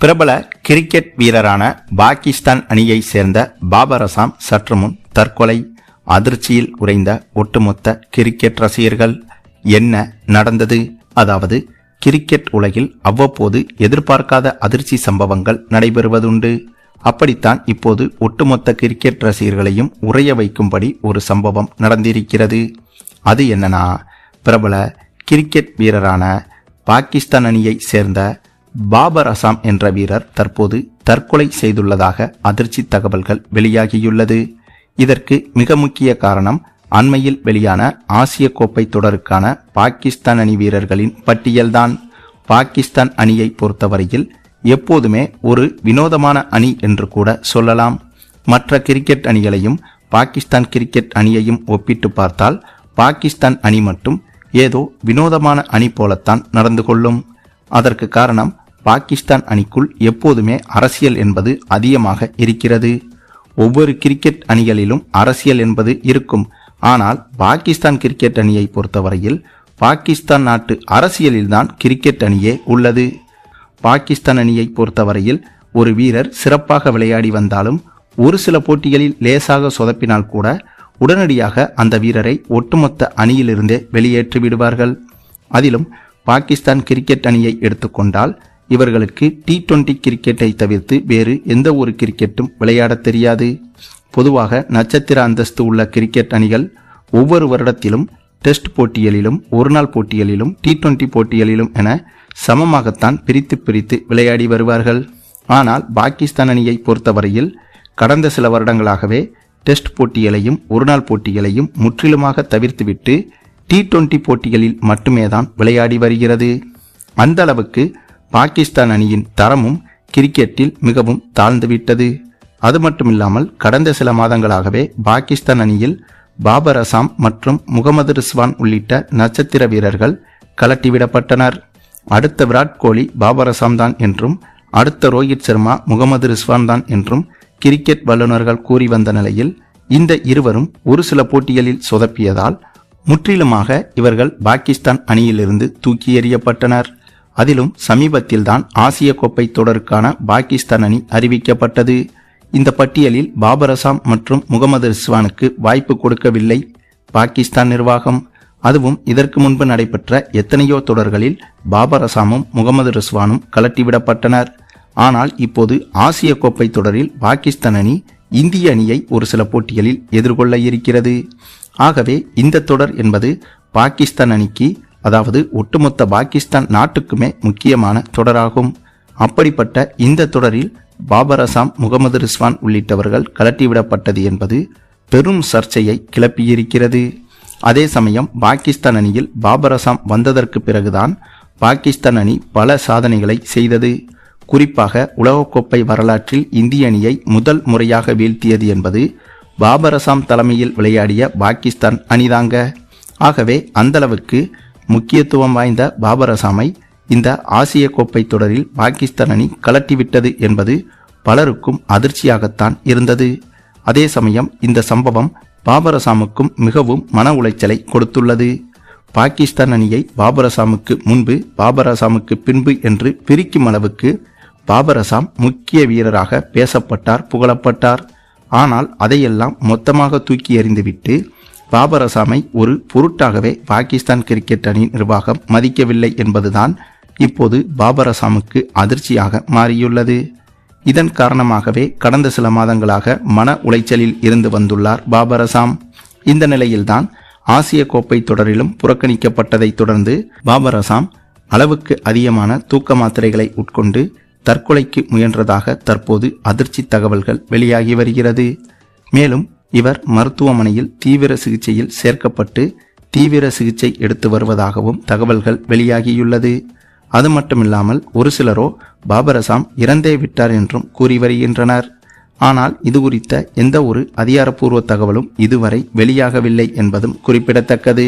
பிரபல கிரிக்கெட் வீரரான பாகிஸ்தான் அணியை சேர்ந்த பாபர் அசாம் சற்று முன் தற்கொலை அதிர்ச்சியில் உறைந்த ஒட்டுமொத்த கிரிக்கெட் ரசிகர்கள். என்ன நடந்தது? அதாவது கிரிக்கெட் உலகில் அவ்வப்போது எதிர்பார்க்காத அதிர்ச்சி சம்பவங்கள் நடைபெறுவதுண்டு. அப்படித்தான் இப்போது ஒட்டுமொத்த கிரிக்கெட் ரசிகர்களையும் உறைய வைக்கும்படி ஒரு சம்பவம் நடந்திருக்கிறது. அது என்னன்னா பிரபல கிரிக்கெட் வீரரான பாகிஸ்தான் அணியை சேர்ந்த பாபர் அசாம் என்ற வீரர் தற்போது தற்கொலை செய்துள்ளதாக அதிர்ச்சி தகவல்கள் வெளியாகியுள்ளது. இதற்கு மிக முக்கிய காரணம் அண்மையில் வெளியான ஆசிய கோப்பை தொடருக்கான பாகிஸ்தான் அணி வீரர்களின் பட்டியல்தான். பாகிஸ்தான் அணியை பொறுத்தவரையில் எப்போதுமே ஒரு வினோதமான அணி என்று கூட சொல்லலாம். மற்ற கிரிக்கெட் அணிகளையும் பாகிஸ்தான் கிரிக்கெட் அணியையும் ஒப்பிட்டு பார்த்தால் பாகிஸ்தான் அணி மட்டும் ஏதோ வினோதமான அணி போலத்தான் நடந்து கொள்ளும். அதற்கு காரணம் பாகிஸ்தான் அணிக்குள் எப்போதுமே அரசியல் என்பது அதிகமாக இருக்கிறது. ஒவ்வொரு கிரிக்கெட் அணிகளிலும் அரசியல் என்பது இருக்கும். ஆனால் பாகிஸ்தான் கிரிக்கெட் அணியை பொறுத்தவரையில் பாகிஸ்தான் நாட்டு அரசியலில்தான் கிரிக்கெட் அணியே உள்ளது. பாகிஸ்தான் அணியை பொறுத்தவரையில் ஒரு வீரர் சிறப்பாக விளையாடி வந்தாலும் ஒரு சில போட்டிகளில் லேசாக சொதப்பினால் கூட உடனடியாக அந்த வீரரை ஒட்டுமொத்த அணியிலிருந்தே வெளியேற்றி விடுவார்கள் அதிலும் பாகிஸ்தான் கிரிக்கெட் அணியை எடுத்துக்கொண்டால் இவர்களுக்கு டி டுவெண்டி கிரிக்கெட்டை தவிர்த்து வேறு எந்த ஒரு கிரிக்கெட்டும் விளையாடத் தெரியாது. பொதுவாக நட்சத்திர அந்தஸ்து உள்ள கிரிக்கெட் அணிகள் ஒவ்வொரு வருடத்திலும் டெஸ்ட் போட்டிகளிலும் ஒருநாள் போட்டிகளிலும் டி டுவெண்டி போட்டிகளிலும் என சமமாகத்தான் பிரித்து பிரித்து விளையாடி வருவார்கள். ஆனால் பாகிஸ்தான் அணியை பொறுத்தவரையில் கடந்த சில வருடங்களாகவே டெஸ்ட் போட்டிகளையும் ஒருநாள் போட்டிகளையும் முற்றிலுமாக தவிர்த்துவிட்டு டி டுவெண்டி போட்டிகளில் மட்டுமே தான் விளையாடி வருகிறது. அந்த அளவுக்கு பாகிஸ்தான் அணியின் தரமும் கிரிக்கெட்டில் மிகவும் தாழ்ந்துவிட்டது. அது மட்டுமில்லாமல் கடந்த சில மாதங்களாகவே பாகிஸ்தான் அணியில் பாபர் அசாம் மற்றும் முகமது ரிஸ்வான் உள்ளிட்ட நட்சத்திர வீரர்கள் கலட்டிவிடப்பட்டனர். அடுத்த விராட் கோலி பாபர் அசாம் தான் என்றும் அடுத்த ரோஹித் சர்மா முகமது ரிஸ்வான் தான் என்றும் கிரிக்கெட் வல்லுநர்கள் கூறி வந்த நிலையில் இந்த இருவரும் ஒரு சில போட்டிகளில் சொதப்பியதால் முற்றிலுமாக இவர்கள் பாகிஸ்தான் அணியிலிருந்து தூக்கி எறியப்பட்டனர். அதிலும் சமீபத்தில்தான் ஆசிய கோப்பை தொடருக்கான பாகிஸ்தான் அணி அறிவிக்கப்பட்டது. இந்த பட்டியலில் பாபர் அசாம் மற்றும் முகமது ரிஸ்வானுக்கு வாய்ப்பு கொடுக்கவில்லை. பாகிஸ்தான் நிர்வாகம். அதுவும் இதற்கு முன்பு நடைபெற்ற எத்தனையோ தொடர்களில் பாபர் அசாமும் முகமது ரிஸ்வானும் கலட்டிவிடப்பட்டனர். ஆனால் இப்போது ஆசிய கோப்பை தொடரில் பாகிஸ்தான் அணி இந்திய அணியை ஒரு சில போட்டிகளில் எதிர்கொள்ள இருக்கிறது. ஆகவே இந்த தொடர் என்பது பாகிஸ்தான் அணிக்கு அதாவது ஒட்டுமொத்த பாகிஸ்தான் நாட்டுக்குமே முக்கியமான தொடராகும். அப்படிப்பட்ட இந்த தொடரில் பாபர் அசாம் முகமது ரிஸ்வான் உள்ளிட்டவர்கள் கலட்டிவிடப்பட்டது என்பது பெரும் சர்ச்சையை கிளப்பியிருக்கிறது. அதே சமயம் பாகிஸ்தான் அணியில் பாபர் அசாம் வந்ததற்கு பிறகுதான் பாகிஸ்தான் அணி பல சாதனைகளை செய்தது. குறிப்பாக உலகக்கோப்பை வரலாற்றில் இந்திய அணியை முதல் முறையாக வீழ்த்தியது என்பது பாபர் அசாம் தலைமையில் விளையாடிய பாகிஸ்தான் அணிதாங்க. ஆகவே அந்தளவுக்கு முக்கியத்துவம் வாய்ந்த பாபர் அசாமை இந்த ஆசிய கோப்பை தொடரில் பாகிஸ்தான் அணி கலட்டிவிட்டது என்பது பலருக்கும் அதிர்ச்சியாகத்தான் இருந்தது. அதே சமயம் இந்த சம்பவம் பாபர் அசாமுக்கும் மிகவும் மன உளைச்சலை கொடுத்துள்ளது. பாகிஸ்தான் அணியை பாபர் அசாமுக்கு முன்பு பாபர் அசாமுக்கு பின்பு என்று பிரிக்கும் அளவுக்கு பாபர் அசாம் முக்கிய வீரராக பேசப்பட்டார் புகழப்பட்டார். ஆனால் அதையெல்லாம் மொத்தமாக தூக்கி எறிந்துவிட்டு பாபர் அசாமை ஒரு பொருட்டாகவே பாகிஸ்தான் கிரிக்கெட் அணி நிர்வாகம் மதிக்கவில்லை என்பதுதான் இப்போது பாபர் அசாமுக்கு அதிர்ச்சியாக மாறியுள்ளது. இதன் காரணமாகவே கடந்த சில மாதங்களாக மன உளைச்சலில் இருந்து வந்துள்ளார் பாபர் அசாம் இந்த நிலையில்தான் ஆசிய கோப்பை தொடரிலும் புறக்கணிக்கப்பட்டதைத் தொடர்ந்து பாபர் அசாம் அளவுக்கு அதிகமான தூக்க மாத்திரைகளை உட்கொண்டு தற்கொலைக்கு முயன்றதாக தற்போது அதிர்ச்சி தகவல்கள் வெளியாகி வருகிறது. மேலும் இவர் மருத்துவமனையில் தீவிர சிகிச்சையில் சேர்க்கப்பட்டு தீவிர சிகிச்சை எடுத்து வருவதாகவும் தகவல்கள் வெளியாகியுள்ளது. அது மட்டுமில்லாமல் ஒரு சிலரோ பாபரசாம் இறந்தே விட்டார் என்றும் கூறி வருகின்றனர். ஆனால் இது குறித்த எந்த ஒரு அதிகாரப்பூர்வ தகவலும் இதுவரை வெளியாகவில்லை என்பதும் குறிப்பிடத்தக்கது.